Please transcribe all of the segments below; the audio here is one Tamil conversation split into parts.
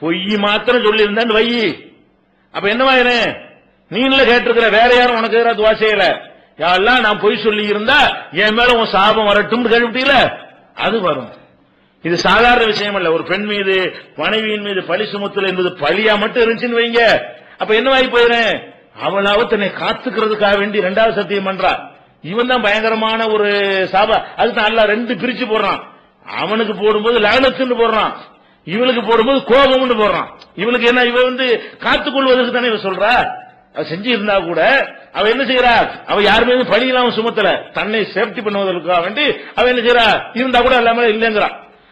பொய் மாத்திரம் சொல்லி இருந்தான்னு வை. அப்ப என்னவாயிரும் நீங்கள கேட்டிருக்கிற வேற யாரும் உனக்கு எதிராக துவா செய்யல. யாரெல்லாம் நான் பொய் சொல்லி இருந்தா என் மேல உன் சாபம் வரட்டும் கேள்விட்டீல அது வரும். இது சாதாரண விஷயம் அல்ல. ஒரு பெண் மீது மனைவியின் மீது பழி சுமத்தல் என்பது பழியா மட்டும் இருந்துச்சுன்னு வைங்க. அப்ப என்னவாகி போயிடுறேன் அவளாவது தன்னை காத்துக்கிறதுக்காக வேண்டி ரெண்டாவது சத்தியம் பண்றா. இவன் தான் பயங்கரமான ஒரு சாபா. அதுதான் அல்ல ரெண்டு பிரிச்சு போடுறான். அவனுக்கு போடும்போது லகனத்துன்னு போடுறான். இவளுக்கு போடும்போது கோபம்னு போடுறான். இவளுக்கு என்ன இவ வந்து காத்துக்கொள்வதற்கு தானே இவ சொல்றா? அவ செஞ்சு இருந்தா கூட அவ என்ன செய்யறா அவ யாருமே பழி இல்லாம சுமத்தல. தன்னை சேஃப்டி பண்ணுவதற்காக வேண்டி அவ என்ன செய்யறா இருந்தா கூட எல்லாமே இல்லைங்கிறா.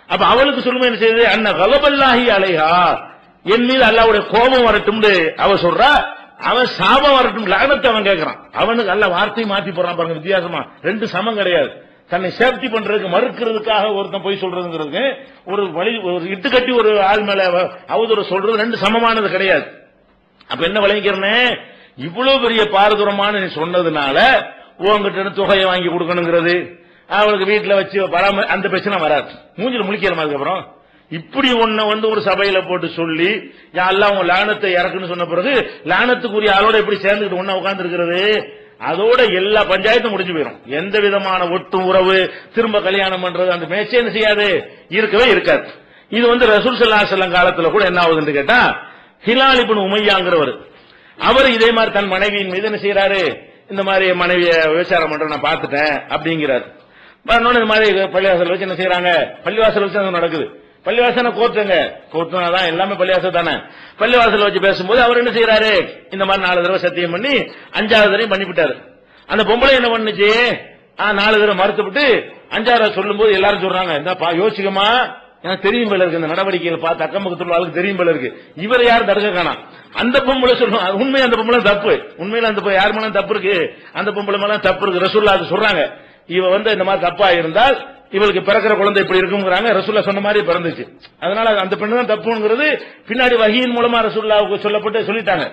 அப்ப அவளுக்கு சொல்லுமே என்ன செய்யுது? அண்ணா கலபல்லாஹி அலைஹா. என் மீது அல்லாவுடைய கோபம் வரட்டும் அவ சொல்றா. அவன் சாபம் வரட்டும் லகனத்தை அவன் கேட்கறான் அவனுக்கு அல்ல வார்த்தையும் மாத்தி போறான் பாருங்க வித்தியாசமா. ரெண்டு சமம் கிடையாது. தன்னை சேஃப்டி பண்றதுக்கு மறுக்கிறதுக்காக ஒருத்தன் போய் சொல்றதுங்கிறதுக்கு ஒரு வழி ஒரு இட்டு கட்டி ஒரு ஆள் மேல அவதூறு சொல்றது ரெண்டு சமமானது கிடையாது. அப்ப என்ன விளங்கிக்கிறனே? இவ்வளவு பெரிய பாரதூரமான நீ சொன்னதுனால உங்ககிட்ட தொகையை வாங்கி கொடுக்கணுங்கிறது. அவளுக்கு வீட்டுல வச்சு பராம அந்த பிரச்சனை வராது. மூஞ்சில் முழிக்கிற அதுக்கப்புறம்? இப்படி ஒன்ன வந்து ஒரு சபையில போட்டு சொல்லி யாரெல்லாம் உங்க லானத்தை இறக்குன்னு சொன்ன பிறகு லானத்துக்குரிய ஆளோட எப்படி சேர்ந்துக்கிட்டு ஒன்னா உட்கார்ந்து இருக்கிறது அதோட எல்லா பஞ்சாயத்தும் முடிஞ்சு போயிடும் எந்த விதமான ஒட்டு உறவு திரும்ப கல்யாணம் பண்றது அந்த மேட்சே என்ன செய்யாது? இருக்கவே இருக்காது. இது வந்து ரசூல் சல்லா செல்லம் காலத்துல கூட என்ன ஆகுதுன்னு கேட்டா ஹிலால் இப்னு உமையாங்கிறவர் அவர் இதே மாதிரி தன் மனைவியின் மீது என்ன செய்யறாரு இந்த மாதிரி மனைவிய விபச்சாரம் பண்ற நான் பார்த்துட்டேன் அப்படிங்கிறார். இந்த மாதிரி பள்ளிவாசல் வச்சு என்ன செய்யறாங்க பள்ளிவாசல் வச்சு நடக்குது? பள்ளிவாசனை கோர்ட்டுங்க. கோர்த்துனாதான் எல்லாமே பள்ளிவாசல் தானே. பள்ளிவாசல் வச்சு பேசும்போது அவர் என்ன செய்யறாரு இந்த மாதிரி நாலு தடவை சத்தியம் பண்ணி அஞ்சாவது தடவை பண்ணிவிட்டாரு. அந்த பொம்பளை என்ன பண்ணுச்சு? ஆ, நாலு தடவை மறுத்துவிட்டு அஞ்சாவது சொல்லும்போது எல்லாரும் சொல்றாங்க இந்த யோசிக்கமா எனக்கு தெரியும் போல இருக்கு. இந்த நடவடிக்கைகள் பார்த்து அக்கம் பக்கத்துல ஆளுக்கு தெரியும் போல இருக்கு. இவர் யார் தடுக்க காணாம் அந்த பொம்பளை சொல்லுவோம் அது அந்த பொம்பளை தப்பு. உண்மையில அந்த பொ- யார் மேலும் தப்பு இருக்கு. அந்த பொம்பளை மேலாம் தப்பு இருக்கு. ரசூல்லா அது சொல்றாங்க. இவ வந்து இந்த மாதிரி தப்பா இருந்தால் இவளுக்கு பிறக்கிற குழந்தை இப்படி இருக்குங்கிறாங்க. ரசுல்லா சொன்ன மாதிரி பிறந்துச்சு. அதனால அது அந்த பெண்ணு தான் தப்புங்கிறது பின்னாடி வகையின் மூலமா ரசுல்லாவுக்கு சொல்லப்பட்டு சொல்லிட்டாங்க.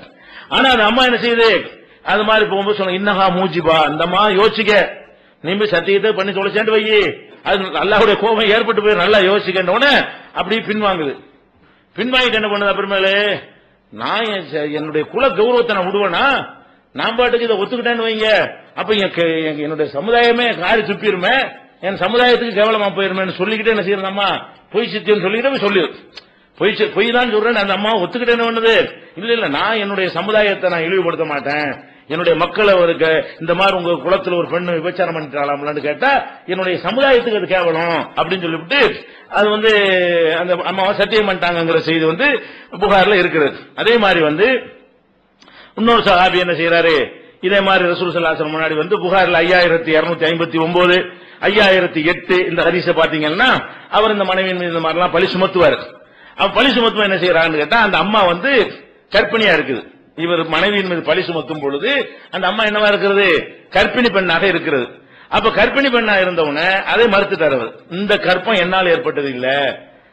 ஆனா அந்த அம்மா என்ன செய்யுது? அது மாதிரி போகும்போது சொன்ன இன்னஹா மூஜிபா. அந்த அம்மா யோசிக்க நீ சத்தியத்தை பண்ணி தொலைச்சேன்ட்டு வை அது அல்லாஹ்வுடைய கோபம் ஏற்பட்டு போய் நல்லா யோசிக்கின்ற உடனே அப்படியே பின்வாங்குது பின்வாங்கிட்டு என்ன பண்ணுது அப்புறமேலே? நான் என்னுடைய குல கௌரவத்தை நான் விடுவேனா நான் பாட்டுக்கு இதை ஒத்துக்கிட்டேன்னு வைங்க. அப்ப என்னுடைய சமுதாயமே காரி துப்பிருமே. என் சமுதாயத்துக்கு கேவலமா போயிருமேன்னு சொல்லிக்கிட்டே என்ன செய்யறதம்மா பொய் சித்தியம் சொல்லிக்கிட்டே போய் பொய் பொய் தான் சொல்றேன் அந்த அம்மா ஒத்துக்கிட்டேன்னு ஒண்ணுது இல்ல இல்ல நான் என்னுடைய சமுதாயத்தை நான் இழிவுபடுத்த மாட்டேன். என்னுடைய மக்களை ஒரு க- இந்த மாதிரி உங்க குளத்துல ஒரு பெண்ணு விபச்சாரம் பண்ணிட்டாலாம்லான்னு கேட்டா என்னுடைய சமுதாயத்துக்கு அது கேவலம் அப்படின்னு சொல்லிவிட்டு அது வந்து அந்த அம்மாவை சத்தியம் பண்ணிட்டாங்கிற செய்தி வந்து புகார்ல இருக்கிறது அதே மாதிரி வந்து இன்னொரு சஹாபி என்ன செய்யறாரு? இதே மாதிரி ரசூல் சல்லாசன் முன்னாடி வந்து புகாரில் ஐயாயிரத்தி இருநூத்தி ஐம்பத்தி ஒன்பது ஐயாயிரத்தி எட்டு இந்த ஹரிசை பாத்தீங்கன்னா அவர் இந்த மனைவியின் மீது இந்த மாதிரிலாம் பழி சுமத்துவார். அவர் பழி சுமத்துவ என்ன செய்யறான்னு கேட்டா அந்த அம்மா வந்து கற்பிணியா இருக்குது. இவர் மனைவியின் மீது பழி சுமத்தும் பொழுது அந்த அம்மா என்னவா இருக்கிறது? கற்பிணி பெண்ணாக இருக்கிறது. அப்ப கற்பிணி பெண்ணா இருந்தவன அதை மறுத்துட்டார் அவர். இந்த கற்பம் என்னால் ஏற்பட்டது இல்ல.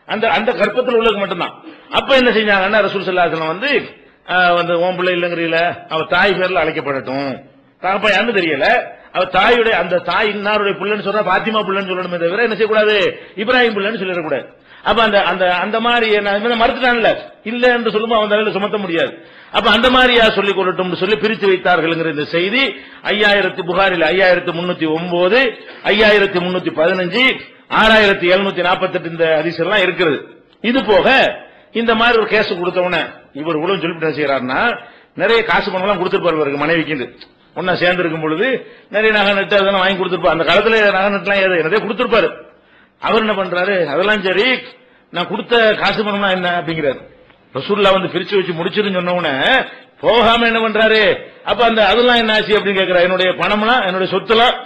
அந்த அந்த கற்பத்தில் உள்ளது மட்டும்தான். அப்ப என்ன செஞ்சாங்கன்னா ரசூல் சல்லாசனம் வந்து வந்து ஓம் பிள்ளை இல்லைங்கிறீல அவ தாய் பேர்ல அழைக்கப்படட்டும். தகப்பா யாருன்னு தெரியல? அவ தாயுடைய அந்த தாய் இன்னாருடைய பிள்ளைன்னு சொன்னா பாத்திமா பிள்ளைன்னு சொல்லணுமே தவிர என்ன செய்யக்கூடாது? இப்ராஹிம் பிள்ளைன்னு சொல்லிடக்கூடாது. அப்ப அந்த அந்த அந்த மாதிரி என்ன மறுத்துட்டான்ல இல்ல என்று சொல்லும்போது அவன் தலையில சுமத்த முடியாது. அப்ப அந்த மாதிரியா சொல்லிக் கொள்ளட்டும் சொல்லி பிரித்து வைத்தார்கள் இந்த செய்தி ஐயாயிரத்தி புகாரில் ஐயாயிரத்தி முன்னூத்தி ஒன்பது ஐயாயிரத்தி முன்னூத்தி பதினஞ்சு ஆறாயிரத்தி எழுநூத்தி நாற்பத்தெட்டு இந்த அதிசயம் இருக்கிறது. இது போக இந்த மாதிரி ஒரு கேஸ் கொடுத்தவன இவர் உடம்பு சொல்லிவிட்டு என்ன செய்யறாருன்னா நிறைய காசு பணம் கொடுத்துருப்பாரு இவருக்கு மனைவிக்கு ஒன்னா சேர்ந்து இருக்கும் பொழுது நிறைய நகை நட்டு அதெல்லாம் வாங்கி கொடுத்துருப்பாரு அந்த காலத்துல நகை நட்டுலாம் நிறைய கொடுத்துருப்பாரு. அவர் என்ன பண்றாரு? அதெல்லாம் சரி நான் கொடுத்த காசு பணம்னா என்ன அப்படிங்கிறாரு. ரசூல்லா வந்து பிரிச்சு வச்சு முடிச்சிருன்னு சொன்னவுடனே போகாம என்ன பண்றாரு? அப்ப அந்த அதெல்லாம் என்ன ஆச்சு அப்படின்னு கேட்கிறாரு என்னுடைய பணம்லாம் என்னுடைய சொத்துலாம்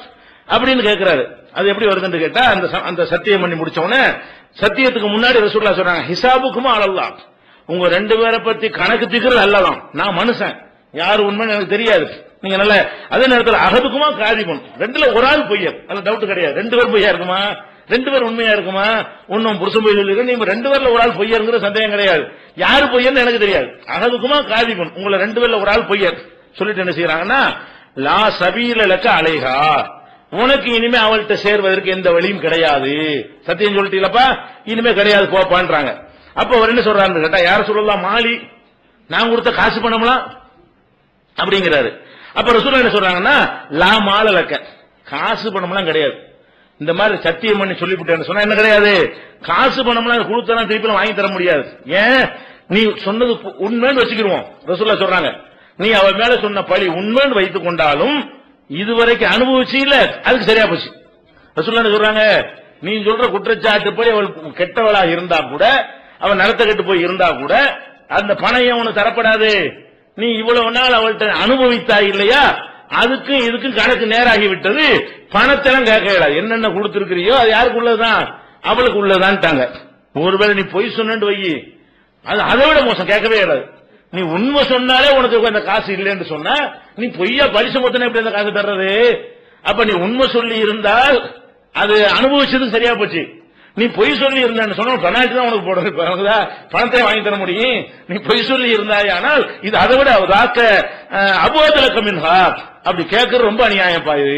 அப்படின்னு கேட்கிறாரு அது எப்படி வருதுன்னு கேட்டா அந்த ச- அந்த சத்தியம் பண்ணி முடிச்சவனே சத்தியத்துக்கு முன்னாடி ரசூல்லா சொல்றாங்க ஹிசாபுக்குமா அளவுதான் உங்க ரெண்டு பேரை பத்தி கணக்கு தீக்கிறது அல்லதான். நான் மனுஷன். யாரு உண்மைன்னு எனக்கு தெரியாது. நீங்க நல்ல அதே நேரத்தில் அகதுக்குமா காதிபன் ரெண்டுல ஒரு ஆள் பொய்யர். அதுல டவுட் கிடையாது. ரெண்டு பேர் பொய்யா இருக்குமா? ரெண்டு பேர் உண்மையா இருக்குமா? ஒன்னும் புருஷன் பொய் சொல்லிருக்க நீங்க ரெண்டு பேர்ல ஒரு ஆள் பொய்யருங்கிற சந்தேகம் கிடையாது. யாரு பொய்யர்னு எனக்கு தெரியாது. அகதுக்குமா காதிபன் உங்களை ரெண்டு பேர்ல ஒரு ஆள் பொய்யர். சொல்லிட்டு என்ன செய்யறாங்கன்னா லா சபீல லக்க அலைகா உனக்கு இனிமே அவள்கிட்ட சேர்வதற்கு எந்த வழியும் கிடையாது. சத்தியம் சொல்லிட்டீங்களப்பா? இனிமே கிடையாது போப்பான்றாங்க. அப்ப அவர் என்ன சொல்றாரு கேட்டா யார சொல்லலாம் மாலி? நான் கொடுத்த காசு பணம்லாம் அப்படிங்கிறாரு. அப்ப ரசூல் என்ன சொல்றாங்கன்னா லா மாலலக்க காசு பணம்லாம் கிடையாது. இந்த மாதிரி சத்தியம் பண்ணி சொல்லிவிட்டேன்னு சொன்னா என்ன கிடையாது? காசு பணம்லாம் கொடுத்தா திருப்பி வாங்கி தர முடியாது. ஏன்? நீ சொன்னது உண்மைன்னு வச்சுக்கிருவோம். ரசூல்லா சொல்றாங்க. நீ அவ மேல சொன்ன பழி உண்மைன்னு வைத்துக் கொண்டாலும் இதுவரைக்கும் அனுபவிச்சு இல்ல. அதுக்கு சரியா போச்சு. ரசூல்லா சொல்றாங்க? நீ சொல்ற போய் அவள் கெட்டவளா இருந்தா கூட அவன் நடத்த கெட்டு போய் இருந்தா கூட அந்த பணம் ஏன் உனக்கு தரப்படாது. நீ இவ்வளவு நாள் அவள்கிட்ட அனுபவித்தாய் இல்லையா? அதுக்கும் இதுக்கும் கணக்கு நேராகி விட்டது. பணத்தெல்லாம் கேட்கல என்னென்ன கொடுத்திருக்கிறியோ அது யாருக்கு உள்ளதுதான்? அவளுக்கு உள்ளதான்ட்டாங்க ஒருவேளை நீ பொய் சொன்னு வை அது அதை விட மோசம். கேட்கவே கிடையாது நீ உண்மை சொன்னாலே உனக்கு அந்த காசு இல்லைன்னு சொன்னா நீ பொய்யா பரிசு மொத்தம் எப்படி அந்த காசு தர்றது? அப்ப நீ உண்மை சொல்லி இருந்தால் அது அனுபவிச்சது சரியா போச்சு. நீ பொய் சொல்லி இருந்தான்னு சொன்னால் பெனால்டி தான் உனக்கு போடுறது பணத்தை வாங்கி தர முடியும். நீ பொய் சொல்லி இருந்தாய் ஆனால் இது அதை விட தாக்க அபோதலக்கம் அப்படி கேட்கறது ரொம்ப அநியாயம் இது.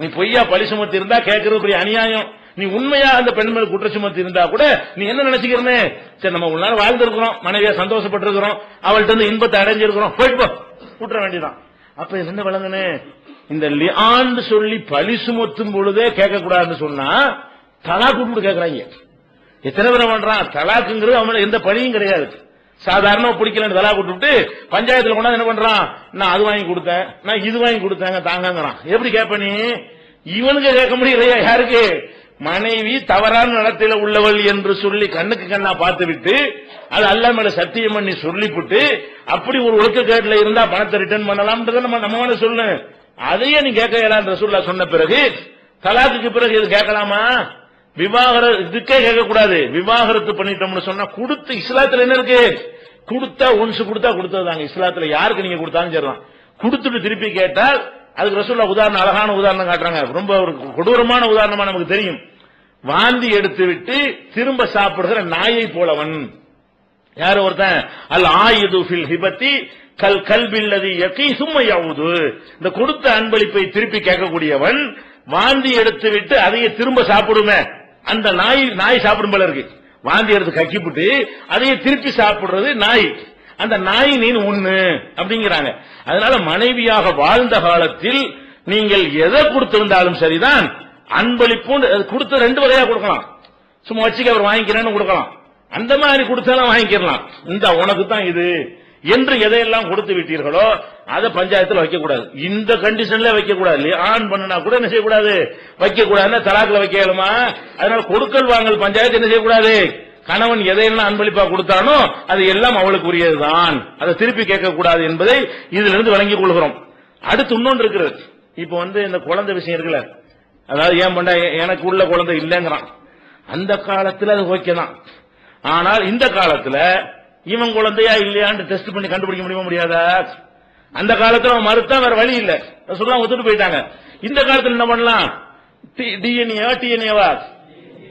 நீ பொய்யா பழி சுமத்தி இருந்தா கேட்கறது பெரிய அநியாயம். நீ உண்மையா அந்த பெண் மேல குற்ற சுமத்தி இருந்தா கூட நீ என்ன நினைச்சுக்கிறனே? சரி நம்ம உள்ள வாழ்ந்திருக்கிறோம் மனைவியா சந்தோஷப்பட்டிருக்கிறோம் அவள்கிட்ட இருந்து இன்பத்தை அடைஞ்சிருக்கிறோம் போயிட்டு போ. கூட்ட வேண்டியதான் அப்ப என்ன விளங்குனே? இந்த லியான்னு சொல்லி பழி சுமத்தும் பொழுதே கேட்கக்கூடாதுன்னு சொன்னா தலா கூப்பிட்டு கேட்கறாங்க. எத்தனை பேரை பண்றான்? தலாக்குங்கிறது அவன் எந்த பழியும் கிடையாது. சாதாரண பிடிக்கலன்னு தலா கொடுத்துட்டு பஞ்சாயத்துல கொண்டாந்து என்ன பண்றான்? நான் அது வாங்கி கொடுத்தேன் நான் இது வாங்கி கொடுத்தேங்க தாங்கங்கிறான். எப்படி கேட்ப நீ? இவனுக்கு கேட்க முடியலையா? யாருக்கு? மனைவி தவறான நடத்தில உள்ளவள் என்று சொல்லி கண்ணுக்கு கண்ணா பார்த்து விட்டு அது அல்ல மேல சத்தியம் பண்ணி சொல்லிவிட்டு அப்படி ஒரு ஒழுக்கக்கேட்டில் இருந்தா பணத்தை ரிட்டர்ன் பண்ணலாம்ன்றத நம்ம நம்ம வேணா சொல்லு அதையே நீ கேட்க இயலான்ற சொல்லா சொன்ன பிறகு. தலாக்குக்கு பிறகு இது கேட்கலாமா? விவாகரத்து இதுக்கே கேட்கக்கூடாது. விவாகரத்து பண்ணிட்டோம்னு சொன்னா கொடுத்து இஸ்லாத்துல என்ன இருக்கு? கொடுத்தா ஒன்ஸ் கொடுத்தா கொடுத்ததாங்க இஸ்லாத்துல யாருக்கு நீங்க கொடுத்தாலும் சரிதான். கொடுத்துட்டு திருப்பி கேட்டால் அதுக்கு ரசூல்லா உதாரணம் அழகான உதாரணம் காட்டுறாங்க. ரொம்ப ஒரு கொடூரமான உதாரணமா நமக்கு தெரியும். வாந்தி எடுத்துவிட்டு திரும்ப சாப்பிடுகிற நாயை போலவன். யார் ஒருத்தன்? அல் ஆயுது ஃபில் ஹிபத்தி கல் கல்வில்லது யக்கி சும்மையாவது இந்த கொடுத்த அன்பளிப்பை திருப்பி கேட்கக்கூடியவன் வாந்தி எடுத்து விட்டு அதையே திரும்ப சாப்பிடுமே. அந்த நாய் நாய் சாப்பிடும் போல இருக்கு. வாந்தி எடுத்து கக்கிப்புட்டு அதையே திருப்பி சாப்பிடுறது நாய். அந்த நாய் நீ உண்ணு அப்படிங்கிறாங்க. அதனால மனைவியாக வாழ்ந்த காலத்தில் நீங்கள் எதை கொடுத்திருந்தாலும் சரிதான். அன்பளிப்பும் அது கொடுத்த ரெண்டு வகையா கொடுக்கலாம். சும்மா வச்சுக்க அவர் வாங்கிக்கிறேன்னு கொடுக்கலாம். அந்த மாதிரி கொடுத்தாலும் வாங்கிக்கலாம். இந்த உனக்கு தான் இது. என்று எதையெல்லாம் கொடுத்து விட்டீர்களோ அதை பஞ்சாயத்தில் வைக்க கூடாது இந்த கண்டிஷன்ல வைக்க கூடாது இல்லையா? ஆன் பண்ணினா கூட என்ன செய்யக்கூடாது? வைக்க தலாக்கில் தலாக்குல வைக்க இயலுமா? அதனால கொடுக்கல் வாங்கல் பஞ்சாயத்து என்ன செய்யக்கூடாது? கணவன் எதையெல்லாம் அன்பளிப்பா கொடுத்தானோ அது எல்லாம் அவளுக்கு உரியதுதான் அதை திருப்பி கேட்கக்கூடாது என்பதை இதுல இருந்து வழங்கிக் கொள்கிறோம். அடுத்து இன்னொன்று இருக்கிறது. இப்ப வந்து இந்த குழந்தை விஷயம் இருக்குல்ல? அதாவது ஏன் பண்ண எனக்கு உள்ள குழந்தை இல்லைங்கிறான். அந்த காலத்தில் அது ஓகே தான். ஆனால் இந்த காலத்தில் இவன் குழந்தையா இல்லையான்னு டெஸ்ட் பண்ணி கண்டுபிடிக்க முடியுமா முடியாதா? அந்த காலத்தில் அவன் மறுத்தா வேற வழி இல்லை. சொல்லலாம் ஒத்துட்டு போயிட்டாங்க. இந்த காலத்தில் என்ன பண்ணலாம்? டிஎன்ஏவா டிஎன்ஏவா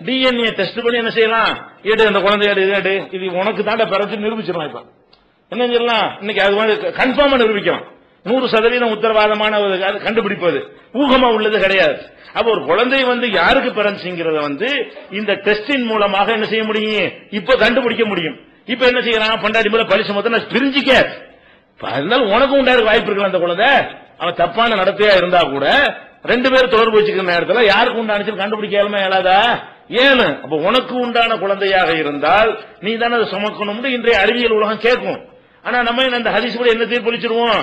டிஎன்ஏ டெஸ்ட் பண்ணி என்ன செய்யலாம்? ஏடு அந்த குழந்தையாடு இது எடு. இது உனக்கு தாண்ட பிறகு நிரூபிச்சிடலாம் இப்ப. என்ன சொல்லலாம் இன்னைக்கு அது மாதிரி கன்ஃபார்மா நிரூபிக்கலாம். நூறு சதவீதம் உத்தரவாதமான ஒரு கண்டுபிடிப்பது. ஊகமா உள்ளது கிடையாது. அப்ப ஒரு குழந்தை வந்து யாருக்கு பிறந்துச்சுங்கிறத வந்து இந்த டெஸ்டின் மூலமாக என்ன செய்ய முடியும்? இப்ப கண்டுபிடிக்க முடியும். இப்ப என்ன செய்யறான் பண்டாடி மேல பரிசு மொத்தம் பிரிஞ்சிக்க. அதனால உனக்கும் உண்டாயிருக்க வாய்ப்பு இருக்கலாம் அந்த குழந்தை. அவன் தப்பான நடத்தையா இருந்தா கூட ரெண்டு பேரும் தொடர்பு வச்சுக்கிற நேரத்தில் யாருக்கு உண்டானுச்சு கண்டுபிடிக்க இயலுமா இயலாதா? ஏன் அப்ப உனக்கு உண்டான குழந்தையாக இருந்தால் நீ தானே அதை சுமக்கணும்னு இன்றைய அறிவியல் உலகம் கேட்கும். ஆனா நம்ம இந்த ஹதீஸ் கூட என்ன தீர்ப்பளிச்சிருவோம்?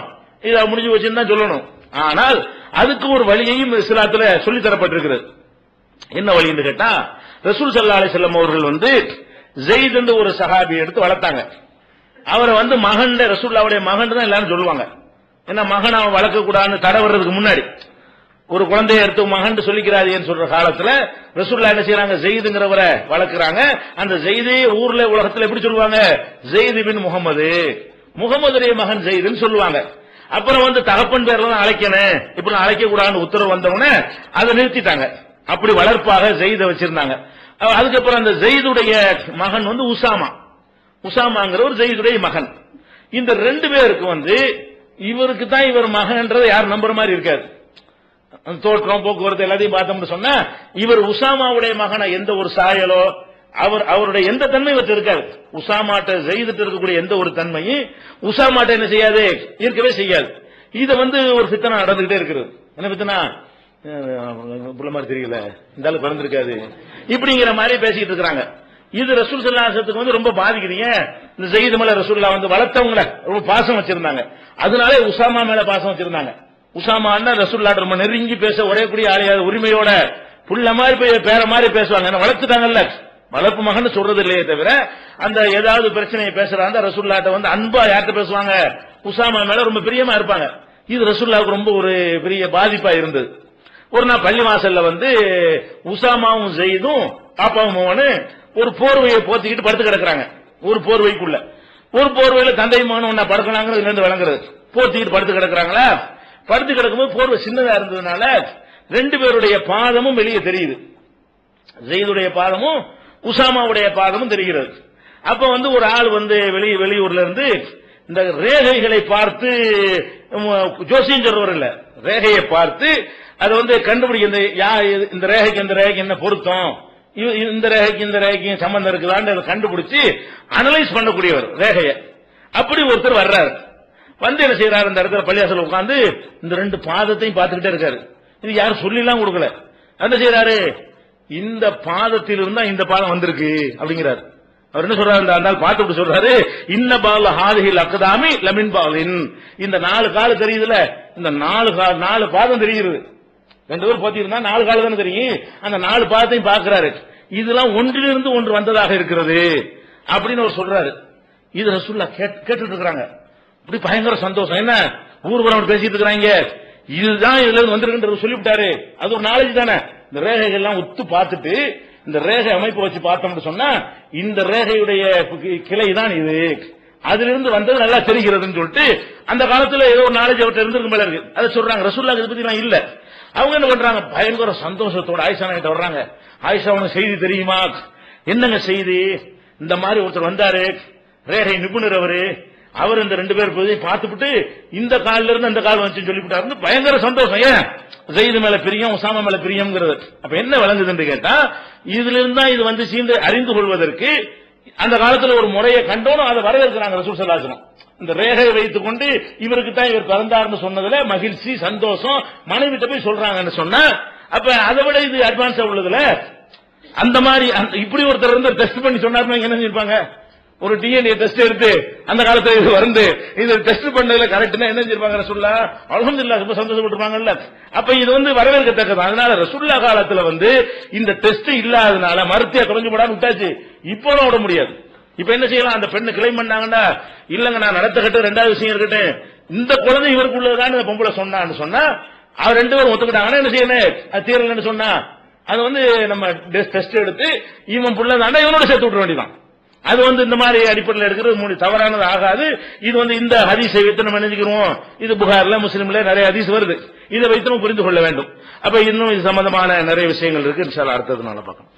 இதை முடிஞ்சு வச்சுன்னு தான் சொல்லணும். ஆனால் அதுக்கு ஒரு வழியையும் இஸ்லாத்துல சொல்லி தரப்பட்டிருக்கிறது. என்ன வழின்னு கேட்டா ரசூல் சல்லா அலிசல்லம் அவர்கள் வந்து ஜெயித் என்று ஒரு சஹாபி எடுத்து வளர்த்தாங்க. அவரை வந்து மகன் ரசூல்லாவுடைய மகன் தான் எல்லாரும் சொல்லுவாங்க. ஏன்னா மகன் அவன் வளர்க்க கூடாதுன்னு தடை வர்றதுக்கு முன்னாடி. ஒரு குழந்தைய எடுத்து மகன் சொல்லிக்கிறாதேன்னு சொல்ற காலத்துல ரசூல்லா என்ன செய்யறாங்க ஜெயிதுங்கிறவரை வளர்க்குறாங்க. அந்த ஜெயிதே ஊர்ல உலகத்துல எப்படி சொல்லுவாங்க? ஜெயிது பின் முகமது முகமதுடைய மகன் ஜெயிதுன்னு சொல்லுவாங்க. அப்புறம் வந்து தகப்பன் பேர்ல தான் அழைக்கணும். இப்படி அழைக்க கூடாதுன்னு உத்தரவு வந்தவொடனே அதை நிறுத்திட்டாங்க. அப்படி வளர்ப்பாக ஜெயித வச்சிருந்தாங்க. அதுக்கப்புறம் அந்த ஜெயிதுடைய மகன் வந்து உசாமா. உசாமாங்கிற ஒரு ஜெயிதுடைய மகன். இந்த ரெண்டு பேருக்கு வந்து இவருக்கு தான் இவர் மகன்ன்றதை யாரும் நம்புற மாதிரி இருக்காது தோற்றம் போக்குவரத்து எல்லாத்தையும் பார்த்தோம்னு சொன்னா இவர் உசாமாவுடைய மகனை எந்த ஒரு சாயலோ அவர் அவருடைய எந்த தன்மை வச்சு இருக்காது. உசாமாட்ட செய்துட்டு இருக்கக்கூடிய எந்த ஒரு தன்மையும் உசாமாட்ட என்ன செய்யாது? இருக்கவே செய்யாது. இதை வந்து ஒரு சித்தனா நடந்துகிட்டே இருக்கிறது. என்ன சித்தனா? புள்ள மாதிரி தெரியல. இந்த ஆளு பிறந்திருக்காது இப்படிங்கிற மாதிரி பேசிட்டு இருக்கிறாங்க. இது ரசூல் சல்லாசத்துக்கு வந்து ரொம்ப பாதிக்குதுங்க. இந்த செய்து மேல ரசூல்லா வந்து வளர்த்தவங்கள ரொம்ப பாசம் வச்சிருந்தாங்க. அதனாலே உசாமா மேல பாசம் வச்சிருந்தாங்க. உசாமான்னா ரசூல்லா ரொம்ப நெருங்கி பேச உடையக்கூடிய கூடிய ஆளையாத உரிமையோட புள்ள மாதிரி போய் பேர மாதிரி பேசுவாங்க. ஏன்னா வளர்த்துட்டாங்கல்ல. வளர்ப்பு மகன் சொல்றது இல்லையே தவிர அந்த ஏதாவது பிரச்சனையை பேசுறாங்க ரசூல்லாட்ட வந்து அன்பா யார்கிட்ட பேசுவாங்க? உசாமா மேல ரொம்ப பிரியமா இருப்பாங்க. இது ரசூல்லாவுக்கு ரொம்ப ஒரு பெரிய பாதிப்பா இருந்தது. ஒரு நாள் பள்ளி வாசல்ல வந்து உசாமாவும் ஜெயிதும் பாப்பாவும் மோகனு ஒரு போர்வையை போத்திக்கிட்டு படுத்து கிடக்குறாங்க. ஒரு போர்வைக்குள்ள. ஒரு போர்வையில தந்தை மகனும் ஒன்னா படுக்கலாங்கிறது இருந்து விளங்குறது. போத்திக்கிட்டு படுத்து கிடக்குறாங்களா? படுத்து கிடக்கும்போது போர்வை சின்னதா இருந்ததுனால ரெண்டு பேருடைய பாதமும் வெளியே தெரியுது. ஜெயிதுடைய பாதமும் உசாமாவுடைய பாதமும் தெரிகிறது. அப்ப வந்து ஒரு ஆள் வந்து வெளி வெளியூர்ல இருந்து இந்த ரேகைகளை பார்த்து உம், ஜோசியம் சொல்றவர் இல்ல ரேகையை பார்த்து அதை வந்து கண்டுபிடிக்க இந்த யா- இது- இந்த ரேகைக்கு இந்த ரேகைக்கு என்ன பொருத்தம்? இ- இந்த ரேகைக்கு இந்த ரேகைக்கு சம்பந்தம் இருக்குதான்னு அதை கண்டுபிடிச்சு அனலைஸ் பண்ணக்கூடியவர் ரேகையை. அப்படி ஒருத்தர் வர்றாரு. வந்து என்ன செய்யறாரு இந்த இடத்துல பள்ளியாசல் உட்காந்து இந்த ரெண்டு பாதத்தையும் பார்த்துக்கிட்டே இருக்காரு. இது யாரும் சொல்லிலாம் கொடுக்கல. என்ன செய்யறாரு இந்த பாதத்தில் இருந்தா இந்த பாதம் வந்திருக்கு அப்படிங்கிறார். அவர் என்ன சொல்றாரு? இந்த பாட்டு விட்டு சொல்றாரு. இன்ன பால ஹாதிஹில் அக்கதாமி லமின் பாலின். இந்த நாலு கால் தெரியுதுல இந்த நாலு கா- நாலு பாதம் தெரியுது. ரெண்டு பேரும் போத்திருந்தா நாலு கால் தானே தெரியும். அந்த நாலு பாதத்தையும் பாக்குறாரு. இதெல்லாம் ஒன்றிலிருந்து ஒன்று வந்ததாக இருக்கிறது. அப்படின்னு அவர் சொல்றாரு. இது ரசூல்லா கேட்டுட்டு இருக்கிறாங்க இப்படி பயங்கர சந்தோஷம். என்ன? ஊர்வலம் பேசிட்டு இருக்கிறாங்க. இதுதான் இதுல இருந்து வந்திருக்குன்றது சொல்லிவிட்டாரு. அது ஒரு நாலேஜ் தானே. இந்த ரேகைகள் எல்லாம் ஒத்து பார்த்துட்டு இந்த ரேகை அமைப்பு வச்சு பார்த்தோம்னு சொன்னா இந்த ரேகையுடைய கிளை தான் இது. அதிலிருந்து வந்தது நல்லா தெரிகிறதுன்னு சொல்லிட்டு அந்த காலத்துல ஏதோ ஒரு நாலேஜ் அவர்கிட்ட இருந்திருக்கும் போல இருக்கு. அதை சொல்றாங்க. ரசூல்லா இதை பத்தி இல்ல. அவங்க என்ன பண்றாங்க? பயங்கர சந்தோஷத்தோட ஆயிஷா கிட்ட வர்றாங்க. ஆயிஷா உனக்கு செய்தி தெரியுமா? என்னங்க செய்தி? இந்த மாதிரி ஒருத்தர் வந்தாரு. ரேகை நிபுணர் அவரு. அவர் இந்த ரெண்டு பேர் போய் பார்த்துட்டு இந்த காலில இருந்து அந்த கால் வந்துச்சு சொல்லிவிட்டாரு பயங்கர சந்தோஷம். ஏன்? ஜெயிது மேல பிரியம் உசாம மேல பிரியம்ங்கிறது. அப்ப என்ன விளங்குதுன்னு கேட்டா இதுல இருந்தா இது வந்து சீந்து அறிந்து கொள்வதற்கு அந்த காலத்துல ஒரு முறையை கண்டோனும் அதை வரவேற்கிறாங்க ரசூல் சல்லாசனம் இந்த ரேகையை வைத்துக் கொண்டு இவருக்கு தான் இவர் பிறந்தார்னு சொன்னதுல மகிழ்ச்சி சந்தோஷம் மனைவிட்ட போய் சொல்றாங்கன்னு சொன்னா அப்ப அதை விட இது அட்வான்ஸா உள்ளதுல அந்த மாதிரி அந்த- இப்படி ஒருத்தர் வந்து டெஸ்ட் பண்ணி சொன்னாருன்னா என்ன செஞ்சிருப்பாங்க? ஒரு டிஎன்ஏ டெஸ்ட் எடுத்து அந்த காலத்துல இது வந்து இது டெஸ்ட் பண்ணதுல கரெக்ட்னா என்ன செஞ்சிருப்பாங்க ரசுல்லா அல்ஹம்துலில்லாஹ் ரொம்ப சந்தோஷப்பட்டிருப்பாங்கல்ல. அப்ப இது வந்து வரவேற்கத்தக்கது. அதனால ரசுல்லா காலத்துல வந்து இந்த டெஸ்ட் இல்லாதனால மருத்துவ குறைஞ்சு போடாம விட்டாச்சு. இப்போ விட முடியாது. இப்ப என்ன செய்யலாம்? அந்த பெண்ணு கிளைம் பண்ணாங்கன்னா இல்லங்க நான் நடத்த கட்டு ரெண்டாவது விஷயம் இருக்கட்டும். இந்த குழந்தை இவருக்கு உள்ளதுதான் இந்த பொம்பளை சொன்னான்னு சொன்னா அவர் ரெண்டு பேரும் ஒத்துக்கிட்டாங்கன்னா என்ன செய்யணும்? அது தீரலன்னு சொன்னா அது வந்து நம்ம டெஸ்ட் எடுத்து இவன் புள்ள தாண்டா இவனோட சேர்த்து விட்டுற வேண்டியதான் அது வந்து இந்த மாதிரி அடிப்படையில் எடுக்கிறது மூணு தவறானது ஆகாது. இது வந்து இந்த ஹதீஸை வைத்து நம்ம நினைச்சுக்கிறோம் இது புகார்ல முஸ்லீம்ல நிறைய ஹதீஸ் வருது. இதை வைத்து நம்ம புரிந்து கொள்ள வேண்டும். அப்ப இன்னும் இது சம்பந்தமான நிறைய விஷயங்கள் இருக்கு. அடுத்ததுனால பார்க்கணும்